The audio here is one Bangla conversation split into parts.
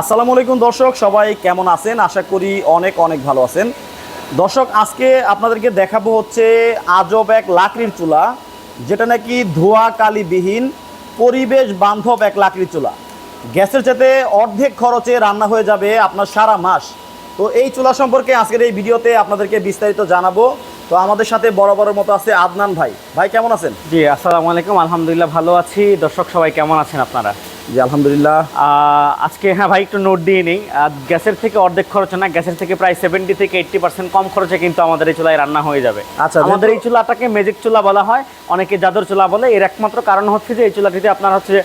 আসসালামু আলাইকুম দর্শক, সবাই কেমন আছেন? আশা করি অনেক অনেক ভালো আছেন। দর্শক, আজকে আপনাদেরকে দেখাবো হচ্ছে আজব এক লাকড়ির চুলা, যেটা নাকি ধোয়া কালিবিহীন পরিবেশ বান্ধব এক লাকড়ির চুলা। গ্যাসের চাইতে অর্ধেক খরচে রান্না হয়ে যাবে আপনার সারা মাস। তো এই চুলা সম্পর্কে আজকের এই ভিডিওতে আপনাদেরকে বিস্তারিত জানাব। তো আমাদের সাথে বড় বড় মতো আছে আদনান ভাই। ভাই, কেমন আছেন? জি, আসসালামু আলাইকুম। আলহামদুলিল্লাহ ভালো আছি। দর্শক, সবাই কেমন আছেন আপনারা? জি আলহামদুলিল্লাহ। আজকে হ্যাঁ ভাই একটু নোট দিয়ে নিই। গ্যাসের থেকে অর্ধেক খরচ না। গ্যাসের থেকে প্রায় সেভেন্টি থেকে এইট্টি পার্সেন্ট কম খরচে কিন্তু আমাদের এই চুলায় রান্না হয়ে যাবে। আচ্ছা, আমাদের এই চুলাটাকে ম্যাজিক চুলা বলা হয় অনেকে জাদর চুলা বলে। এর একমাত্র কারণ হচ্ছে যে এই চুলাটিতে আপনার হচ্ছে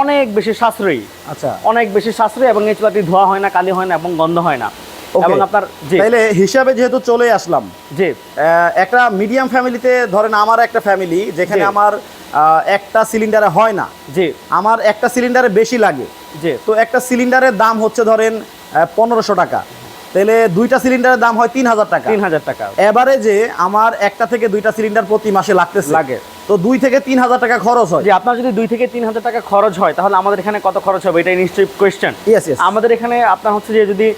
অনেক বেশি সাশ্রয়ী। আচ্ছা। অনেক বেশি সাশ্রয়ী এবং এই চুলাটি ধোয়া হয় না কালি হয় না এবং গন্ধ হয় না। এবং আপনার জি। হিসাবে যেহেতু চলে আসলাম জি। আহ, একটা মিডিয়াম ফ্যামিলিতে ধরেন আমার একটা ফ্যামিলি যেখানে আমার একটা সিলিন্ডারে হয় না। জি। আমার একটা সিলিন্ডারে বেশি লাগে। জি। তো একটা সিলিন্ডারের দাম হচ্ছে ধরেন পনেরোশো টাকা। তাহলে দুইটা সিলিন্ডারের দাম হয় তিন হাজার টাকা। তিন হাজার টাকা এভারেজে আমার একটা থেকে দুইটা সিলিন্ডার প্রতি মাসে লাগতেছে। লাগে। তো দুই থেকে তিন হাজার টাকা খরচ হয়। যে আপনার যদি দুই থেকে তিন হাজার টাকা খরচ হয় তাহলে আমাদের এখানে কত খরচ হবে? এটাই নিশ্চয়ই কোয়েশ্চেন. আমাদের এখানে আপনার হচ্ছে যে যদি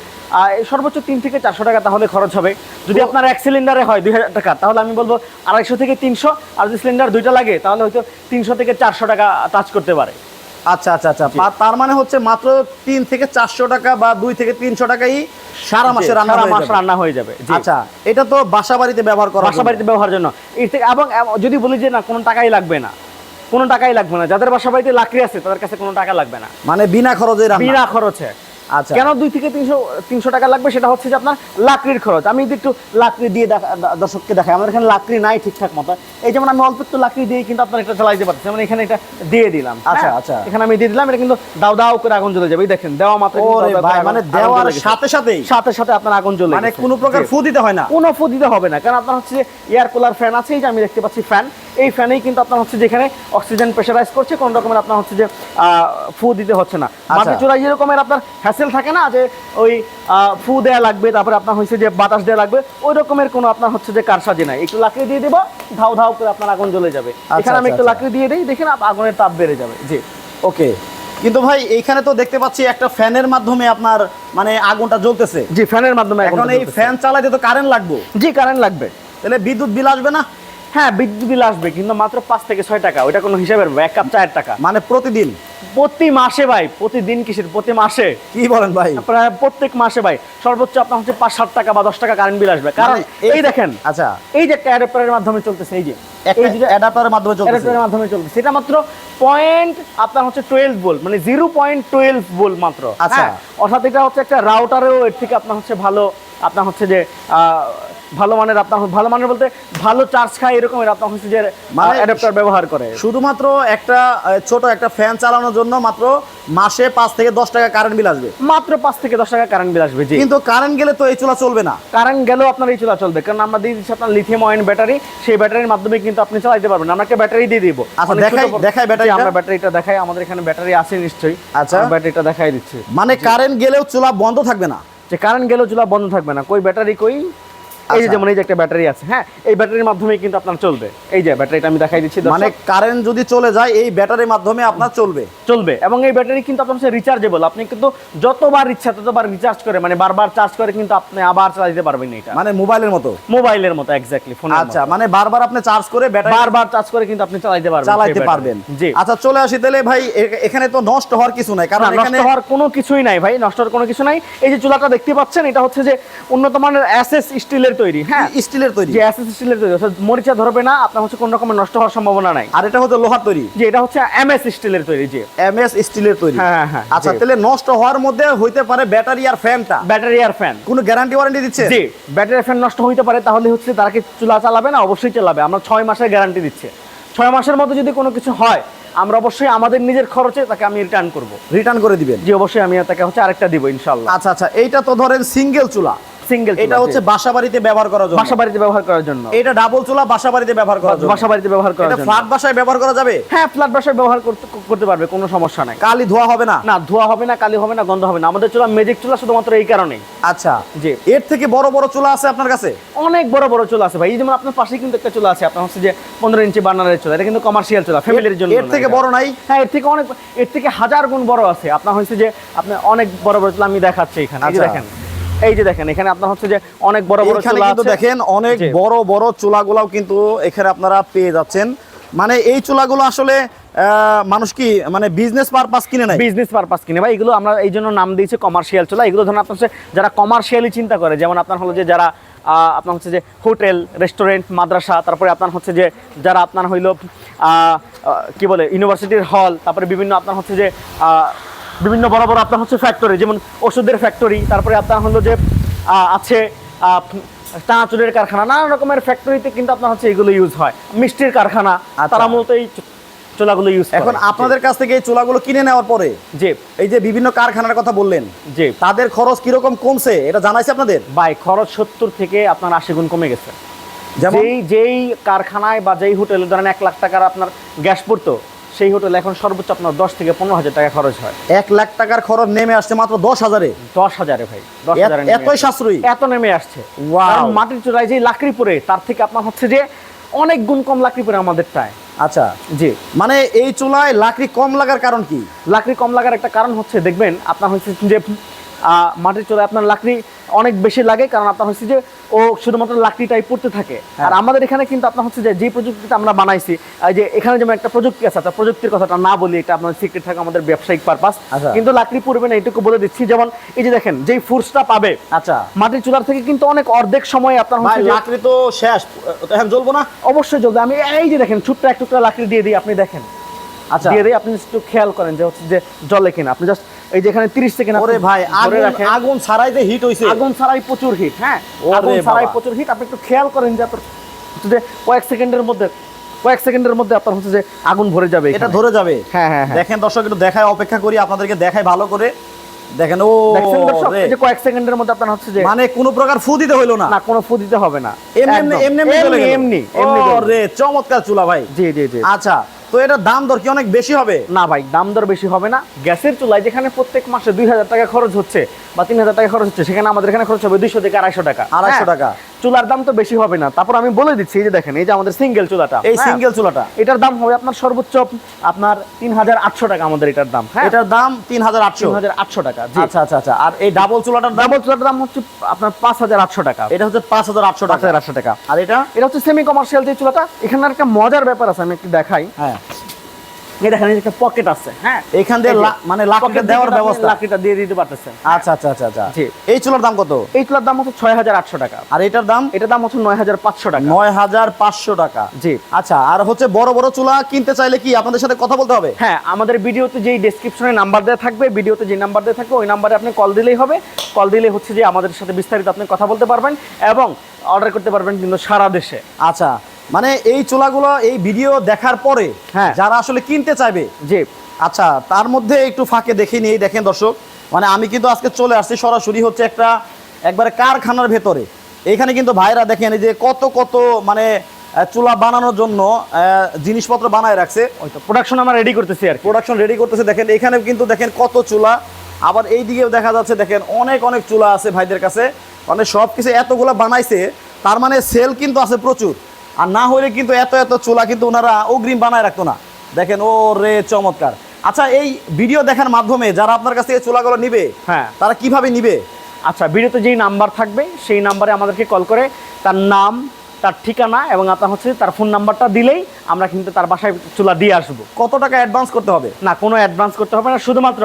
সর্বোচ্চ তিন থেকে চারশো টাকা তাহলে খরচ হবে। যদি আপনার এক সিলিন্ডারে হয় দুই হাজার টাকা তাহলে আমি বলব আড়াইশো থেকে তিনশো আর যদি সিলিন্ডার দুইটা লাগে তাহলে হয়তো তিনশো থেকে চারশো টাকা টাচ করতে পারে। আচ্ছা আচ্ছা আচ্ছা। তার মানে হচ্ছে মাত্র তিন থেকে চারশো টাকা বা দুই থেকে তিনশো টাকাই সারা মাসে রান্না মাস রান্না হয়ে যাবে। আচ্ছা এটা তো বাসা বাড়িতে ব্যবহার করা বাসা বাড়িতে ব্যবহারের জন্য। এর থেকে এবং যদি বলি যে না কোনো টাকাই লাগবে না। কোনো টাকাই লাগবে না। যাদের বাসা বাড়িতে লাকড়ি আছে তাদের কাছে কোনো টাকা লাগবে না। মানে বিনা খরচে বিনা খরচে। আচ্ছা। কেন দুই থেকে তিনশো তিনশো টাকা লাগবে? সেটা হচ্ছে যে আপনার লাকড়ির খরচ। আমি যদি একটু লাকড়ি দিয়ে দেখা- দর্শককে দেখাই আমাদের এখানে লাকড়ি নাই ঠিকঠাক মতো। এই যেমন আমি অল্প একটু লাকড়ি দিয়ে কিন্তু আপনার এটা চালাইতে পারছি যেমন এখানে এটা দিয়ে দিলাম আচ্ছা, হ্যাঁ? আচ্ছা। এখানে আমি দিয়ে দিলাম এটা কিন্তু দাও দাও করে আগুন জ্বলে যাবে। এই দেখেন দেওয়া মাত্র মানে দেওয়ার সাথে সাথেই? সাথে সাথে আপনার আগুন জ্বলে মানে কোনো প্রকার ফু দিতে হয় না? কোনো ফু দিতে হবে না কারণ আপনার হচ্ছে এয়ার কুলার ফ্যান আছে এই যে আমি দেখতে পাচ্ছি ফ্যান এই ফ্যানেই কিন্তু আপনার হচ্ছে যেখানে অক্সিজেন প্রেশারাইজ করছে কোনো রকমের আপনার হচ্ছে যে ফু দিতে হচ্ছে না। আচ্ছা। মাটির চূড়ায় যেরকমের আপনার হ্যাসেল থাকে না যে ওই ফু দেওয়া লাগবে তারপরে আপনার হচ্ছে যে বাতাস দেওয়া লাগবে ওই রকমের কোনো আপনার হচ্ছে যে কারসাজি নাই। একটু লাকড়ি দিয়ে দেবো ধাও ধাও করে আপনার আগুন জ্বলে যাবে। এখানে আমি আচ্ছা, একটু আচ্ছা। লাকড়ি দিয়ে দিই দেখেন আগুনের তাপ বেড়ে যাবে জি। ওকে। কিন্তু ভাই এইখানে তো দেখতে পাচ্ছি একটা ফ্যানের মাধ্যমে আপনার মানে আগুনটা জ্বলতেছে। জি ফ্যানের মাধ্যমে এখন এই ফ্যান চালাইতে তো কারেন্ট লাগবে। জি কারেন্ট লাগবে। তাহলে বিদ্যুৎ বিল আসবে না? হ্যাঁ বিদ্যুৎ বিল আসবে কিন্তু মাত্র পাঁচ থেকে ছয় টাকা ওইটা কোনো হিসাবের এক কাপ চায়ের টাকা। মানে প্রতিদিন? প্রতি মাসে ভাই প্রতিদিন কিসের? প্রতি মাসে। কি বলেন ভাই? প্রায় প্রত্যেক মাসে ভাই। সর্বোচ্চ আপনার হচ্ছে পাঁচ সাত টাকা বা দশ টাকা কারেন্ট বিল আসবে। কারণ মানে এই- দেখেন আচ্ছা। এই যে একটা অ্যাডাপ্টারের মাধ্যমে চলতেছে এই যে অ্যাডাপ্টারের মাধ্যমে অ্যাডাপ্টারের মাধ্যমে চলতেছে। সেটা মাত্র পয়েন্ট আপনার হচ্ছে টুয়েলভ ভোল্ট মানে জিরো পয়েন্ট টুয়েলভ ভোল্ট মাত্র। আচ্ছা। হ্যাঁ, অর্থাৎ এটা হচ্ছে একটা রাউটারেও এর থেকে আপনার হচ্ছে ভালো আপনার হচ্ছে যে আহ, ভালো মানের আপনার ভালো মানের বলতে ভালো চার্জ খায় এরকমের আপনার হচ্ছে যে মানে- অ্যাডাপ্টার ব্যবহার করে। শুধুমাত্র একটা ছোট একটা ফ্যান চালানোর জন্য মাত্র মাসে পাঁচ থেকে দশ টাকা কারেন্ট বিল আসবে। মাত্র পাঁচ থেকে দশ টাকা কারেন্ট বিল আসবে জি। কিন্তু কারেন্ট গেলে তো এই চুলা চলবে না। কারেন্ট গেলেও আপনার এই চুলা চলবে কারণ আমরা দিয়ে দিচ্ছি আপনার লিথিয়াম আয়ন ব্যাটারি সেই ব্যাটারির মাধ্যমে কিন্তু আপনি চালাতে পারবেন আমরা একটা ব্যাটারি দিয়ে দিব। আচ্ছা, দেখাই- দেখাই জি, ব্যাটারিটা? আমরা ব্যাটারিটা দেখাই আমাদের এখানে ব্যাটারি আছে নিশ্চয়ই। আচ্ছা। ব্যাটারিটা দেখাই দিচ্ছি। মানে কারেন্ট গেলেও চুলা বন্ধ থাকবে না। যে কারেন্ট গেলেও চুলা বন্ধ থাকবে না কই ব্যাটারি কই? এই যে আচ্ছা। যেমন এই যে একটা ব্যাটারি আছে হ্যাঁ এই ব্যাটারির মাধ্যমে কিন্তু আপনার চলবে। এই যে ব্যাটারিটা আমি দেখাই দিচ্ছি মানে কারেন্ট যদি চলে যায় এই ব্যাটারির মাধ্যমে আপনার চলবে। চলবে এবং এই ব্যাটারি কিন্তু আপনার হচ্ছে রিচার্জেবল আপনি কিন্তু যতবার ইচ্ছা ততবার রিচার্জ করে মানে বারবার চার্জ করে কিন্তু আপনি আবার চালাতে পারবেন এটা। মানে মোবাইলের মতো? মোবাইলের মতো এক্স্যাক্টলি ফোনের আচ্ছা মানে বারবার আপনি চার্জ করে ব্যাটারি বারবার চার্জ করে কিন্তু আপনি চালাতে পারবেন পারবেন। জি। আচ্ছা চলে আসি তাহলে ভাই এখানে তো নষ্ট হওয়ার কিছু নাই কারণ নষ্ট এখানে হওয়ার কোনো কিছুই নাই ভাই নষ্ট হওয়ার কোনো কিছু নাই। এই যে চুলাটা দেখতে পাচ্ছেন এটা হচ্ছে যে উন্নত মানের এসএস স্টিলের তৈরি হ্যাঁ? স্টিলের তৈরি। যে স্টিলের তৈরি। অর্থাৎ মরিচা ধরবে না আপনার হচ্ছে কোনো রকমের নষ্ট হওয়ার সম্ভাবনা নাই। আর এটা হচ্ছে লোহার তৈরি। যে এটা হচ্ছে এমএস স্টিলের তৈরি যে এম এস স্টিলের তৈরি। হ্যাঁ, হ্যাঁ, হ্যাঁ, আচ্ছা তাহলে নষ্ট হওয়ার মধ্যে হইতে পারে ব্যাটারি আর ফ্যানটা ব্যাটারি আর ফ্যান কোনো গ্যারান্টি ওয়ারেন্টি দিচ্ছে? জি ব্যাটারি ফ্যান নষ্ট হইতে পারে তাহলে হচ্ছে তারা কি চুলা চালাবে না? অবশ্যই চালাবে। আমরা ছয় মাসের গ্যারান্টি দিচ্ছি। ছয় মাসের মধ্যে যদি কোনো কিছু হয় আমরা অবশ্যই আমাদের নিজের খরচে তাকে আমি রিটার্ন করব। রিটার্ন করে দিবেন। জি অবশ্যই আমি তাকে হচ্ছে আরেকটা দিব ইনশাল্লাহ আচ্ছা আচ্ছা এইটা তো ধরেন সিঙ্গেল চুলা। সিঙ্গেল এটা হচ্ছে বাসা বাড়িতে ব্যবহার করার জন্য। বাসা বাড়িতে ব্যবহার করার জন্য। এটা ডাবল চুলা বাসা বাড়িতে ব্যবহার করার জন্য। বাসা বাড়িতে ব্যবহার করার এটা জন্য। ফ্ল্যাট বাসায় ব্যবহার করা যাবে? হ্যাঁ ফ্ল্যাট বাসায় ব্যবহার করতে করতে পারবে কোনো সমস্যা নাই। কালি ধোয়া হবে না? না ধোয়া হবে না কালি হবে না গন্ধ হবে না। আমাদের চুলা ম্যাজিক চুলা শুধুমাত্র এই কারণেই। আচ্ছা। জি। এর থেকে বড় বড় চুলা আছে আপনার কাছে? অনেক বড় বড় চুলা আছে ভাই। যেমন আপনার পাশেই কিন্তু একটা চুলা আছে আপনার হচ্ছে যে পনেরো ইঞ্চি বার্নারের চুলা। এটা কিন্তু কমার্শিয়াল চুলা ফ্যামিলির জন্য এর থেকে বড় নাই? হ্যাঁ এর থেকে অনেক এর থেকে হাজার গুণ বড় আছে। আপনার হচ্ছে যে আপনি অনেক বড় বড় চুলা আমি দেখাচ্ছি এখানে। যে আচ্ছা। দেখেন। এই যে দেখেন এখানে আপনার হচ্ছে যে অনেক বড় বড় চুলা কিন্তু আছে। দেখেন অনেক। বড় বড় চুলাগুলাও কিন্তু এখানে আপনারা পেয়ে যাচ্ছেন। মানে এই চুলাগুলো আসলে মানুষ কি মানে বিজনেস পারপাস কিনে নেয় বিজনেস পারপাস কিনে। ভাই এগুলো আমরা এই জন্য নাম দিয়েছি কমার্শিয়াল চুলা। এগুলো ধরুন আপনার হচ্ছে যারা কমার্শিয়ালি চিন্তা করে যেমন আপনার হলো যে যারা আহ, আপনার হচ্ছে যে হোটেল রেস্টুরেন্ট মাদ্রাসা তারপরে আপনার হচ্ছে যে যারা আপনার হইল কি বলে ইউনিভার্সিটির হল তারপরে বিভিন্ন আপনার হচ্ছে যে আহ, বিভিন্ন বড় বড় আপনার হচ্ছে ফ্যাক্টরি যেমন ওষুধের ফ্যাক্টরি তারপরে আপনার হলো যে আছে চানাচুরের কারখানা নানা রকমের ফ্যাক্টরিতে কিন্তু আপনার হচ্ছে এগুলো ইউজ হয়। মিষ্টির কারখানা আচ্ছা। তারা মূলত এই চোলাগুলো ইউজ এখন আপনাদের কাছ থেকে এই চোলাগুলো কিনে নেওয়ার পরে যে এই যে বিভিন্ন কারখানার কথা বললেন যে তাদের খরচ কীরকম কমছে? এটা জানাইছে আপনাদের? বাই খরচ সত্তর থেকে আপনার আশি গুণ কমে গেছে। যেমন? যেই যেই কারখানায় বা যেই হোটেলে ধরেন এক লাখ টাকার আপনার গ্যাস পড়তো সেই হোটেলে এখন সর্বোচ্চ আপনার দশ থেকে পনেরো হাজার টাকা খরচ হয়। এক লাখ টাকার খরচ নেমে আসছে মাত্র দশ হাজারে। দশ হাজারে ভাই দশ এত- হাজারে এতই সাশ্রয়ী। এত নেমে আসছে! মাটির চূড়ায় যে লাকড়ি পরে তার থেকে আপনার হচ্ছে যে অনেক গুণ কম লাকড়ি পরে আমাদেরটায় আচ্ছা। জি। মানে এই চুলায় লাকড়ি কম লাগার কারণ কি? লাকড়ি কম লাগার একটা কারণ হচ্ছে দেখবেন আপনার হচ্ছে যে আহ, মাটির চুলায় আপনার লাকড়ি অনেক বেশি লাগে কারণ আপনার হচ্ছে যে ও শুধুমাত্র লাকড়িটাই পড়তে থাকে। আর আমাদের এখানে কিন্তু আপনার হচ্ছে যে যে প্রযুক্তিটা আমরা বানাইছি যে এখানে যেমন একটা প্রযুক্তি আছে আচ্ছা প্রযুক্তির কথাটা না বলি এটা আপনার সিক্রেট থাকে আমাদের ব্যবসায়িক পারপাস আচ্ছা। কিন্তু লাকড়ি পড়বে না এটুকু বলে দিচ্ছি। যেমন এই যে দেখেন যেই ফোর্সটা পাবে আচ্ছা। মাটির চুলার থেকে কিন্তু অনেক অর্ধেক সময় আপনার হচ্ছে লাকড়ি তো শেষ। এখন জ্বলবো না? অবশ্যই জ্বলবে। আমি এই যে দেখেন ছোট্ট এক টুকরা লাকড়ি দিয়ে দিই আপনি দেখেন। আচ্ছা। দিয়ে দিই আপনি একটু খেয়াল করেন যে হচ্ছে যে জলে কিনা। আপনি জাস্ট এই যে এখানে 30 সেকেন্ড ওরে ভাই আগুন আগুন ছাড়াই যে হিট হইছে। আগুন ছাড়াই প্রচুর হিট হ্যাঁ? আগুন ছাড়াই প্রচুর হিট আপনি একটু খেয়াল করেন যে আপনার যে কয়েক সেকেন্ডের মধ্যে কয়েক সেকেন্ডের মধ্যে আপনার হচ্ছে যে আগুন ভরে যাবে এটা ধরে যাবে। হ্যাঁ হ্যাঁ হ্যাঁ। দেখেন দর্শক একটু দেখায় অপেক্ষা করি আপনাদেরকে দেখায় ভালো করে। দেখেন ও যে কয়েক সেকেন্ডের মধ্যে আপনার হচ্ছে যে মানে কোনো প্রকার ফু দিতে হইল না। না কোনো ফু দিতে হবে না। এমনি এমনি এমনি এমনি। এমনি চমৎকার চুলা ভাই। জি জি জি। আচ্ছা তো এটা দাম দর কি অনেক বেশি হবে? না ভাই দাম দর বেশি হবে না। গ্যাসের চুলায় যেখানে প্রত্যেক মাসে দুই হাজার টাকা খরচ হচ্ছে বা তিন হাজার টাকা খরচ হচ্ছে সেখানে আমাদের এখানে খরচ হবে দুইশো থেকে আড়াইশো টাকা। আড়াইশো হ্যাঁ। টাকা। চুলার দাম তো বেশি হবে না। তারপর আমি বলে দিচ্ছি এই যে দেখেন এই যে আমাদের সিঙ্গেল চুলাটা। এই হ্যাঁ। সিঙ্গেল চুলাটা। এটার দাম হবে আপনার সর্বোচ্চ আপনার তিন হাজার আটশো টাকা আমাদের এটার দাম। হ্যাঁ। এটার দাম তিন হাজার আটশো। হাজার আটশো টাকা আচ্ছা আচ্ছা আচ্ছা। আর এই ডাবল চুলাটার ডাবল চুলাটার দাম হচ্ছে আপনার পাঁচ হাজার আটশো টাকা। এটা হচ্ছে পাঁচ হাজার আটশো টাকা। আটশো টাকা। আর এটা? এটা হচ্ছে সেমি কমার্শিয়াল যে চুলাটা এখানে একটা মজার ব্যাপার আছে আমি একটু দেখাই। হ্যাঁ। দেখেন একটা পকেট আছে হ্যাঁ? এইখান দিয়ে মানে দেওয়ার ব্যবস্থা। দিয়ে দিতে পারতেছেন। আচ্ছা আচ্ছা আচ্ছা আচ্ছা। এই চুলার দাম কত? এই চুলার দাম হচ্ছে ছয় হাজার আটশো টাকা। আর এটার দাম? এটার দাম হচ্ছে নয় হাজার পাঁচশো টাকা। নয় হাজার পাঁচশো টাকা। জি। আচ্ছা আর হচ্ছে বড় বড় চুলা কিনতে চাইলে কি আপনাদের সাথে কথা বলতে হবে? হ্যাঁ আমাদের ভিডিওতে যেই ডেসক্রিপশনে নাম্বার দেওয়া থাকবে ভিডিওতে যে নাম্বার দেওয়া থাকবে ওই নাম্বারে আপনি কল দিলেই হবে। কল দিলে হচ্ছে যে আমাদের সাথে বিস্তারিত আপনি কথা বলতে পারবেন এবং অর্ডার করতে পারবেন কিন্তু সারা দেশে। আচ্ছা মানে এই চুলাগুলো এই ভিডিও দেখার পরে হ্যাঁ। যারা আসলে কিনতে চাইবে জি। আচ্ছা তার মধ্যে একটু ফাঁকে দেখে নিয়ে দেখেন দর্শক মানে আমি কিন্তু আজকে চলে আসছি সরাসরি হচ্ছে একটা একবারে কারখানার ভেতরে। এখানে কিন্তু ভাইরা দেখেন এই যে কত কত মানে চুলা বানানোর জন্য জিনিসপত্র বানায় রাখছে। ওই তো প্রোডাকশন আমরা রেডি করতেছি আর প্রোডাকশন রেডি করতেছে দেখেন এখানে কিন্তু দেখেন কত চুলা। আবার এই দিকেও দেখা যাচ্ছে দেখেন অনেক অনেক চুলা আছে ভাইদের কাছে। মানে সব কিছু এতগুলা বানাইছে তার মানে সেল কিন্তু আছে প্রচুর। আর না হলে কিন্তু এত এত চুলা কিন্তু ওনারা অগ্রিম বানায় রাখতো না। দেখেন ও রে চমৎকার। আচ্ছা এই ভিডিও দেখার মাধ্যমে যারা আপনার কাছ থেকে চুলাগুলো নিবে হ্যাঁ। তারা কীভাবে নিবে? আচ্ছা ভিডিওতে যেই নাম্বার থাকবে সেই নাম্বারে আমাদেরকে কল করে তার নাম তার ঠিকানা এবং আপনার হচ্ছে তার ফোন নাম্বারটা দিলেই আমরা কিন্তু তার বাসায় চুলা দিয়ে আসব। কত টাকা অ্যাডভান্স করতে হবে? না কোনো অ্যাডভান্স করতে হবে না শুধুমাত্র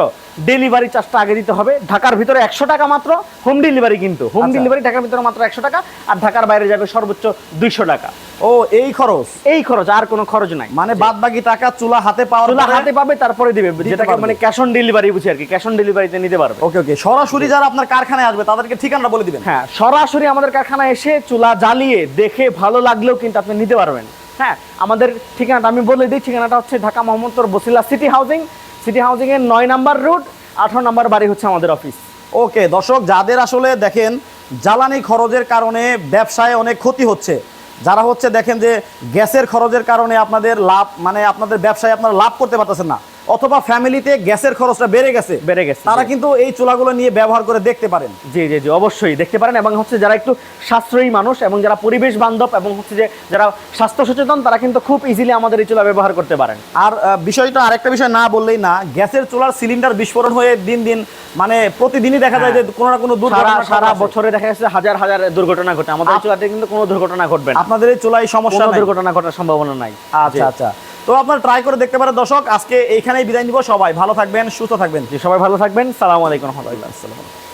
ডেলিভারি চার্জটা আগে দিতে হবে। ঢাকার ভিতরে একশো টাকা মাত্র হোম ডেলিভারি কিন্তু। হোম আচ্ছা। ডেলিভারি ঢাকার ভিতরে মাত্র একশো টাকা আর ঢাকার বাইরে যাবে সর্বোচ্চ দুইশো টাকা। ও এই খরচ? এই খরচ আর কোনো খরচ নাই। মানে বাদ বাকি টাকা চুলা হাতে পাওয়ার চুলা হাতে পাবে তারপরে দিবে। যেটাকে মানে ক্যাশ অন ডেলিভারি বুঝি আর কি ক্যাশ অন ডেলিভারিতে নিতে পারবে। ওকে ওকে। সরাসরি যারা আপনার কারখানায় আসবে তাদেরকে ঠিকানাটা বলে দিবেন। হ্যাঁ সরাসরি আমাদের কারখানায় এসে চুলা জ্বালিয়ে দেখে ভালো লাগলেও কিন্তু আপনি নিতে পারবেন। হ্যাঁ আমাদের ঠিকানাটা আমি বলে দিই ঠিকানাটা হচ্ছে Dhaka Mohammadpur Basila city housing city housing এর নয় নাম্বার রুট, আঠারো নাম্বার বাড়ি হচ্ছে আমাদের অফিস ওকে দর্শক, যাদের আসলে দেখেন জ্বালানি খরচের কারণে ব্যবসায় অনেক ক্ষতি হচ্ছে, যারা হচ্ছে দেখেন যে গ্যাসের খরচের কারণে আপনাদের লাভ মানে আপনাদের ব্যবসায় আপনারা লাভ করতে পারতেছেন না। অথবা ফ্যামিলিতে গ্যাসের খরচটা বেড়ে গেছে বেড়ে গেছে, তারা কিন্তু এই চুলাগুলো নিয়ে ব্যবহার করে দেখতে পারেন। জি জি জি অবশ্যই দেখতে পারেন এবং হচ্ছে যারা একটু সাশ্রয়ী মানুষ এবং যারা পরিবেশ বান্ধব এবং হচ্ছে যে যারা স্বাস্থ্য সচেতন তারা কিন্তু খুব ইজিলি আমাদের এই চুলা ব্যবহার করতে পারেন। আর বিষয়টা আরেকটা বিষয় না বললেই না গ্যাসের চুলার সিলিন্ডার বিস্ফোরণ হয়ে দিন দিন মানে প্রতিদিনই দেখা যায় যে কোনো না কোনো দুর্ঘটনা সারা বছরে দেখা যাচ্ছে হাজার হাজার দুর্ঘটনা ঘটে। আমাদের চুলাতে কিন্তু কোনো দুর্ঘটনা ঘটবে না। আপনাদের এই চুলায় সমস্যা দুর্ঘটনা ঘটার সম্ভাবনা নাই। আচ্ছা আচ্ছা। তো আপনারা ট্রাই করে দেখতে পারেন। দর্শক, আজকে এইখানেই বিদায় নিব সবাই। ভালো থাকবেন, সুস্থ থাকবেন। সবাই ভালো থাকবেন। সালাম আলাইকুম রহমতুল্লাহ। আসসালাম।